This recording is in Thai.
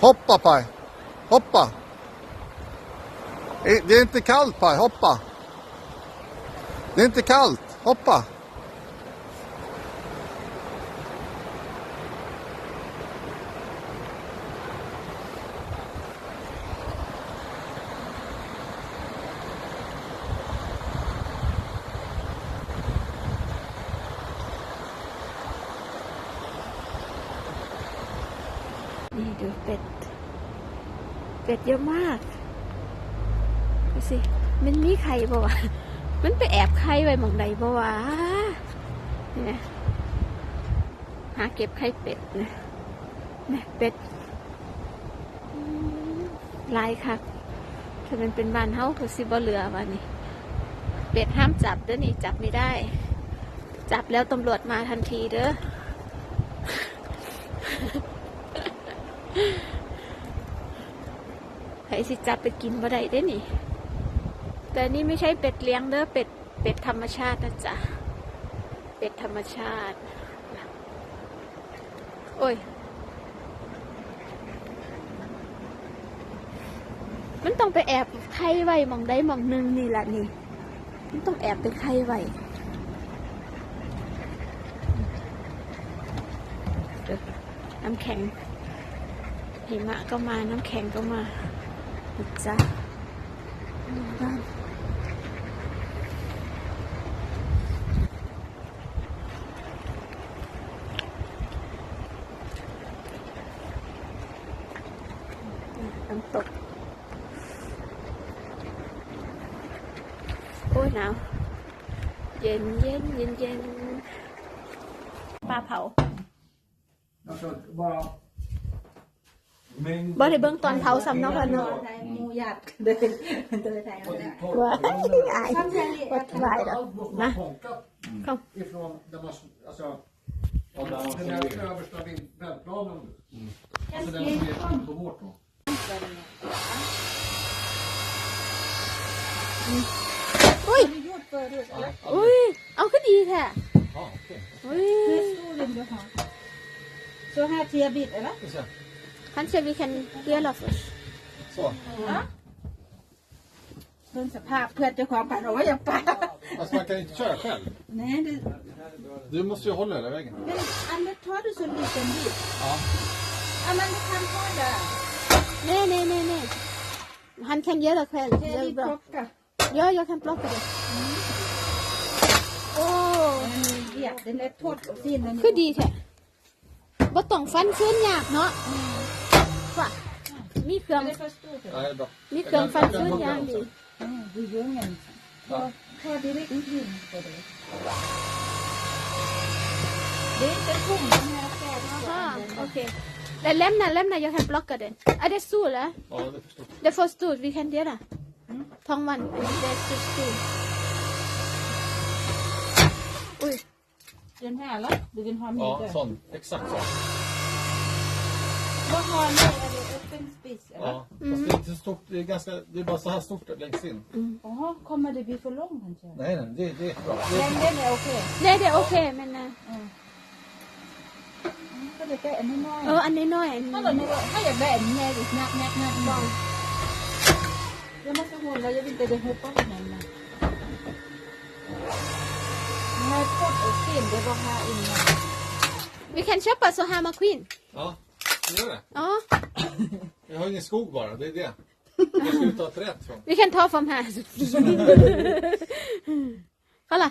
Hoppa Paj. Hoppa. Eh, det är inte kallt Paj, hoppa. Det är inte kallt, hoppa. นี่ดูเป็ดเป็ดเยอะมาก ดูสิ มันมีไข่ปะวะมันไปแอบไข่ไว้หมองใดปะวะเนี่ยหาเก็บไข่เป็ดนะนี่เป็ดลายค่ะถ้ามันเป็นบ้านเฮาคือซิบเรือวะนี่เป็ดห้ามจับเด้อนี่จับไม่ได้ จับแล้วตำรวจมาทันทีเด้อไ้สิจับไปกินบ่ได้ได้นี่ แต่นี่ไม่ใช่เป็ดเลี้ยงเด้อเป็ดเป็ดธรรมชาตินะจ๊ะ เป็ดธรรมชาติ โอ้ย มันต้องไปแอบไข่ไว้มองได้มองนึงนี่แหละนี่ มันต้องแอบไปไข่ไว้น้ำแข็งหิมะก็มาน้ำแข็งก็มาจ้ะบ้านน้ำตกโอ้ยหนาวเย็นเย็นเย็นเย็นปลาเผา Nó sợ bò บ่ได้เบิ่งตอนเผาซ้ำเนาะพ่อเนาะหมูหยาบเด้อเด้อไทยเอาได้ว้ายอายวัดวายดอกนะเข้า ifrån där man, alltså, om den här översta bäddplanen, alltså den som är på vårt då. อุ้ยอุ้ยเอาขึ้นดีแท้อุ้ย Så här ser jag bit, eller? Can you we can hear the fish? So. เพื่วนสภาพเพื่อนะความขอนเอาไว้ยปลาอาสมาแกนี่ช่วยกันเนี่ยดิดิมันต้องฮอลล์เลยเหอเว้ยเนี่ยอันนี้ทอดดูสุดดีสุดดีอ๋ออันนั้นทำกอดเด้อเนี่ยเนี่ยเนี่ยเนี่ยฮันแข็งยอะละแคลนเยอะบล็อกเยอะเยอะแข็งบล็อกไปเลยโอ้เนียเดี๋ยวเนี่ยทอดสิ้นแล้คือดีแท้ไม่ต้องฟันเฟืองยากเนาะกว่ามีเครื่องมีเครื่องฟันเฟืองอย่างดีดูเยอะไงพอดีได้กินถึงก็ได้เด็กจะคุ้มนะแกโอเค Läm, lämna, lämna, jag kan plocka den. Är det stor eller? Ja, det är för stor. Det är för stor, vi kan dela. Mm. Tångman, det är för stor. Oj. Den här eller? Du vill ha mindre? Ja, sån. Exakt så. Vad har ni? en spis Ja, fast det är mm. inte så stort. Det är, ganska, det är bara så här stort längst in. Mm. Jaha, kommer det bli för långt? Nej, Nej, nej, det, det är bra. Det är, Längden är okej. Nej, det är okej, men... eh, ก็เลยแค่อันนี้น้อยเอออันน้อยๆอันถ้าเรานี้ถ้าอยากได้อันนี้ไงอีกนักนักนักบ้างยังไม่สมบูรณ์แล้วยังเป็นแต่เด็กหัวป้องไหนนะนายพูดเอาเสียงได้บ้างฮะอินนะ we can shop also hama queen Ja, Ja. Jag har ingen skog bara, det är det. Jag skulle ta ett rätt från. Vi kan ta från här. Kolla.